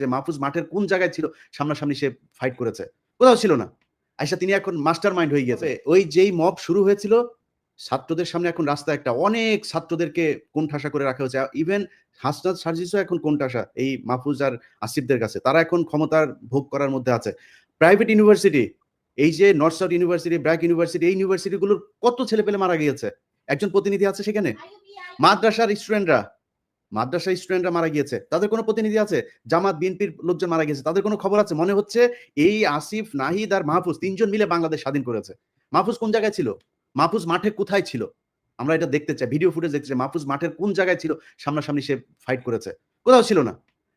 যে মাহফুজ মাঠের কোন জায়গায় ছিল, সামনাসামনি সে ফাইট করেছে। কোথাও ছিল না। আইসা তিনি এখন মাস্টার মাইন্ড হয়ে গেছে ওই যেই মব শুরু হয়েছিল, ছাত্রদের সামনে এখন রাস্তা একটা। অনেক ছাত্রদেরকে কোণঠাসা করে রাখা হয়েছে। ইভেন হাসনাত সার্জিসও এখন কোণঠাসা, এই মাহফুজ আর আসিফদের কাছে। তারা এখন ক্ষমতার ভোগ করার মধ্যে আছে। প্রাইভেট ইউনিভার্সিটি এই যে North South University BRAC University এই ইউনিভার্সিটিগুলোর কত ছেলে পেলে মারা গিয়েছে? একজন প্রতিনিধি আছে সেখানে? মাদ্রাসার স্টুডেন্টরা মাদ্রাসার স্টুডেন্টরা মারা গিয়েছে। তাদের কোনো প্রতিনিধি আছে? জামাত, বিএনপির লোকজন মারা গিয়েছে। তাদের কোনো খবর আছে? মনে হচ্ছে এই আসিফ, নাহিদ আর মাহফুজ তিনজন মিলে বাংলাদেশ স্বাধীন করেছে। মাহফুজ কোন জায়গায় ছিল? মাহফুজ মাঠে কোথায় ছিল? আমরা এটা দেখতে চাই। ভিডিও ফুটেজ দেখতে চাই। মাহফুজ মাঠের কোন জায়গায় ছিল? সামনাসামনি সে ফাইট করেছে। কোথাও ছিল না।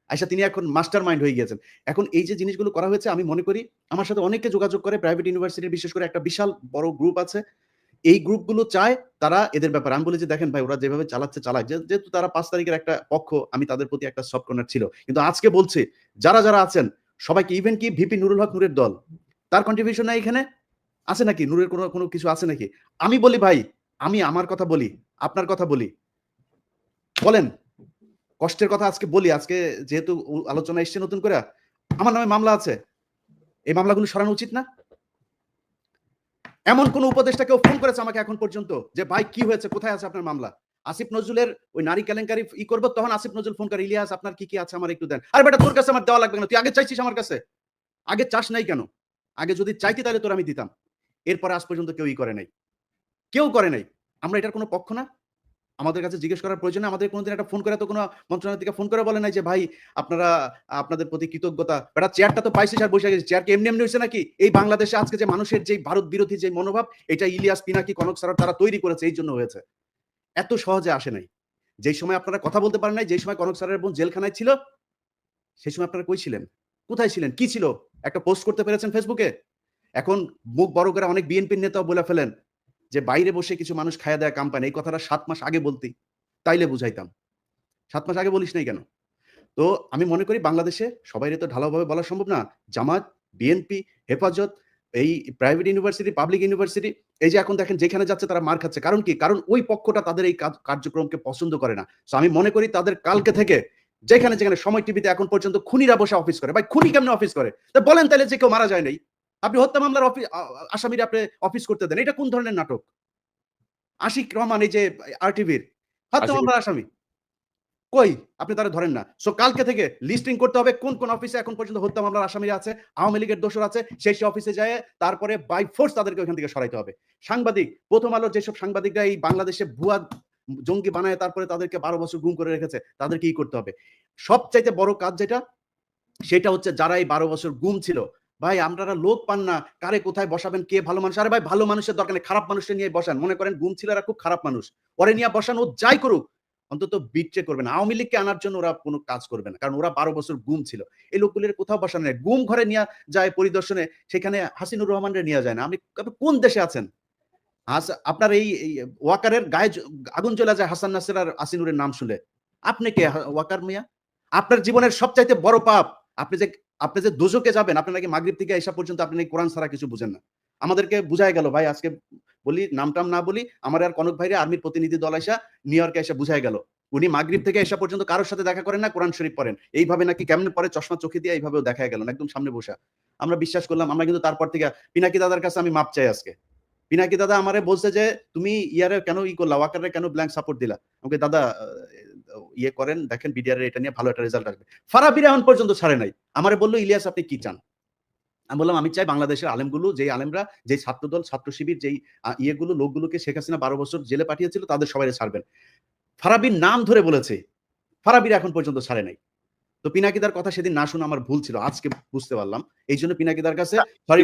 আচ্ছা তিনি এখন মাস্টার মাইন্ড হয়ে গিয়েছেন। এখন এই যে জিনিসগুলো করা হয়েছে, আমি মনে করি আমার সাথে অনেকে যোগাযোগ করে। প্রাইভেট ইউনিভার্সিটির বিশেষ করে একটা বিশাল বড় গ্রুপ আছে। এই গ্রুপগুলো চায়, তারা এদের ব্যাপারে। আমি বলি যে দেখেন ভাই, ওরা যেভাবে চালাচ্ছে চালাক যেহেতু তারা পাঁচ তারিখের একটা পক্ষ, আমি তাদের প্রতি একটা সফট কর্নার ছিল। কিন্তু আজকে বলছি, যারা যারা আছেন, সবাইকে ইভেন কি ভিপি নুরুল হক নূরের দল, তার কন্ট্রিবিউশন নাই এখানে? আছে নাকি? নূরের কোনো কোনো কিছু আছে নাকি? আমি বলি, ভাই, আমি আমার কথা বলি, আপনার কথা বলি। বলেন, কষ্টের কথা আজকে বলি। আজকে যেহেতু আলোচনা এসছে নতুন করে আমার নামে মামলা আছে। এই মামলাগুলো সরানো উচিত না? এমন কোন উপদেষ্টা কেউ ফোন করেছে আমাকে এখন পর্যন্ত যে, ভাই, কি হয়েছে? কোথায় আছে আপনার মামলা? আসিফ নজরুলের ওই নারী কেলেঙ্কারি ই করব, তখন আসিফ নজরুল ফোন করে, ইলিয়াস, আপনার কি কি আছে আমার একটু দেন। আরে বেটা, তোর কাছে আমার দেওয়া লাগবে না, তুই আগে চাইছিস আমার কাছে? আগে চাস নাই কেন? আগে যদি চাইতি তাহলে তোর আমি দিতাম। এরপরে আজ পর্যন্ত কেউই করে নাই। কেউ করে নাই। আমরা এটার কোনো পক্ষ না। আমাদের কাছে জিজ্ঞেস করার প্রয়োজন আমাদের কোনোদিন একটা ফোন করে তো কোনো মন্ত্রণালয় থেকে ফোন করে বলে নাই যে, ভাই, আপনারা, আপনাদের প্রতি কৃতজ্ঞতা। বেটা, চেয়ারটা তো পাইছিস আর বসে গেছিস চেয়ার কি এমনি এমনি হয়েছে নাকি? এই বাংলাদেশে আজকে যে মানুষের যে ভারত বিরোধী যে মনোভাব, এটা ইলিয়াস পিনাকি, কনক সারা তারা তৈরি করেছে এই জন্য হয়েছে। এত সহজে আসে নাই। যেই সময় আপনারা কথা বলতে পারেন নাই, যেই সময় কনক স্যারের বোন জেলখানায় ছিল, সেই সময় আপনারা কই ছিলেন? কোথায় ছিলেন? কি ছিল? একটা পোস্ট করতে পেরেছেন ফেসবুকে? এখন মুখ বড় করে অনেক বিএনপির নেতা বলে ফেলেন যে বাইরে বসে কিছু মানুষ খায়া দেয় কাম্পানি এই কথাটা সাত মাস আগে বলতি, তাইলে বুঝাইতাম। সাত মাস আগে বলিস নাই কেন? তো আমি মনে করি বাংলাদেশে সবাই তো ঢালাওভাবে বলা সম্ভব না। জামাত বিএনপি হেফাজত, এই প্রাইভেট ইউনিভার্সিটি পাবলিক ইউনিভার্সিটি এই যে এখন দেখেন যেখানে যাচ্ছে তারা মার খাচ্ছে। কারণ কি? কারণ ওই পক্ষটা তাদের এই কার্যক্রমকে পছন্দ করে না। তো আমি মনে করি তাদের কালকে থেকে যেখানে যেখানে সময় টিভিতে এখন পর্যন্ত খুনিরা বসে অফিস করে। ভাই, খুনি কেমনে অফিস করে? তা বলেন তাহলে যে কেউ মারা যায় নাই। আপনি হত্যা মামলার অফিস আসামিরা আপনি অফিস করতে দেন। এটা কোন ধরনের নাটক? আশিক রহমান এই যে আর টিভির হত্যা মামলার আসামি। কই? আপনি তারা ধরেন না। সো কালকে থেকে লিস্টিং করতে হবে কোন কোন অফিসে এখন পর্যন্ত হত্যা মামলার আসামিরা আছে আওয়ামী লীগের দোষর আছে সেই সেই অফিসে যায় তারপরে বাই ফোর্স তাদেরকে ওখান থেকে সরাইতে হবে। সাংবাদিক প্রথম আলোর যেসব সাংবাদিকরা এই বাংলাদেশে ভুয়া জঙ্গি বানায় তারপরে তাদেরকে বারো বছর গুম করে রেখেছে তাদেরকে কি করতে হবে। সবচাইতে বড় কাজ যেটা সেটা হচ্ছে যারা এই বারো বছর গুম ছিল ভাই, আপনারা লোক পান না। কারে কোথায় বসাবেন? কে ভালো মানুষ? আরে ভাই, ভালো মানুষের দরকার নেই। খারাপ মানুষের নিয়ে বসান। মনে করেন গুম ছিল খুব খারাপ মানুষ। ওরে নিয়ে বসান, ও যাই করুক। অন্তত বিট্রে করবে না আওয়ামী লীগকে আনার জন্য ওরা কোনো কাজ করবে না। কারণ ওরা বারো বছর গুম ছিল। এই লোকগুলির কোথাও বসানো নেই। গুম ঘরে নিয়ে যায় পরিদর্শনে, সেখানে হাসিনুর রহমানরে নিয়ে যায় না। আপনি কোন দেশে আছেন? আপনার এই ওয়াকারের গায়ে আগুন চলে যায় হাসান নাসির আর আসিনুরের নাম শুনে আপনি কে ওয়াকার মিয়া? আপনার জীবনের সবচাইতে বড় পাপ। আপনি যে আপনি যে দুজকে যাবেন, আপনি নাকি মাগরিব থেকে এসা পর্যন্ত আপনি নাকি কোরআন ছাড়া কিছু বুঝেন না। আমাদেরকে বুঝাই গেল, ভাই, আজকে বলি, নামটাম না বলি, আমার আর কনক ভাইরে আর্মির প্রতিনিধি দল এসা নিউ ইয়র্কে এসে বুঝাই গেল। উনি মাগরিব থেকে এসা পর্যন্ত কারোর সাথে দেখা করেন না, কোরআন শরীফ পড়েন। এইভাবে নাকি কেমন পরে চশমা চোখে দিয়ে এইভাবেও দেখা গেল একদম সামনে বসা। আমরা বিশ্বাস করলাম, আমরা কিন্তু তারপর থেকে, পিনাকি দাদার কাছে আমি মাপ চাই আজকে। পিনাকি দাদা আমারে বলছে যে, তুমি ইয়ারে কেন ই করলা ওয়াকারে কেন ব্ল্যাঙ্ক সাপোর্ট দিলা? আমাকে, দাদা ইয়ে করেন দেখেন বিডিআর এটা নিয়ে ভালো একটা রেজাল্ট আসবে। ফারাবির এখন পর্যন্ত ছাড়ে নাই। আমারে বলল ইলিয়াস আপনি কি চান? আমি বললাম আমি চাই বাংলাদেশের আলেমগুলো যেই আলেমরা যেই ছাত্রদল ছাত্র শিবির যেই ইয়েগুলো লোকগুলোকে শেখ হাসিনা বারো বছর জেলে পাঠিয়েছিল তাদের সবাই ছাড়বেন। ফারাবির নাম ধরে বলেছে ফারাবির এখন পর্যন্ত ছাড়ে নাই। তো পিনাকিদার কথা সেদিন না শুনে আমার ভুল ছিল আজকে বুঝতে পারলাম। এই জন্য পিনাকিদার কাছে সরি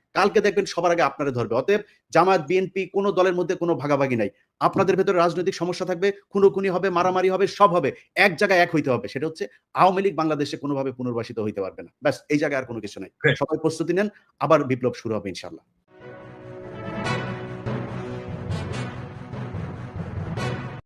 কালকে দেখবেন সবার আগে আপনারা ধরবে। অতএব জামাত বিএনপি কোনো দলের মধ্যে কোনো ভাগাভাগি নাই। আপনাদের ভেতরে রাজনৈতিক সমস্যা থাকবে খুনোখুনি হবে মারামারি হবে সব হবে। এক জায়গায় এক হইতে হবে সেটা হচ্ছে আওয়ামী লীগ বাংলাদেশে কোনোভাবে পুনর্বাসিত হইতে পারবে না। ব্যাস এই জায়গায় আর কোনো কিছু নাই। সবাই প্রস্তুতি নেন আবার বিপ্লব শুরু হবে ইনশাল্লাহ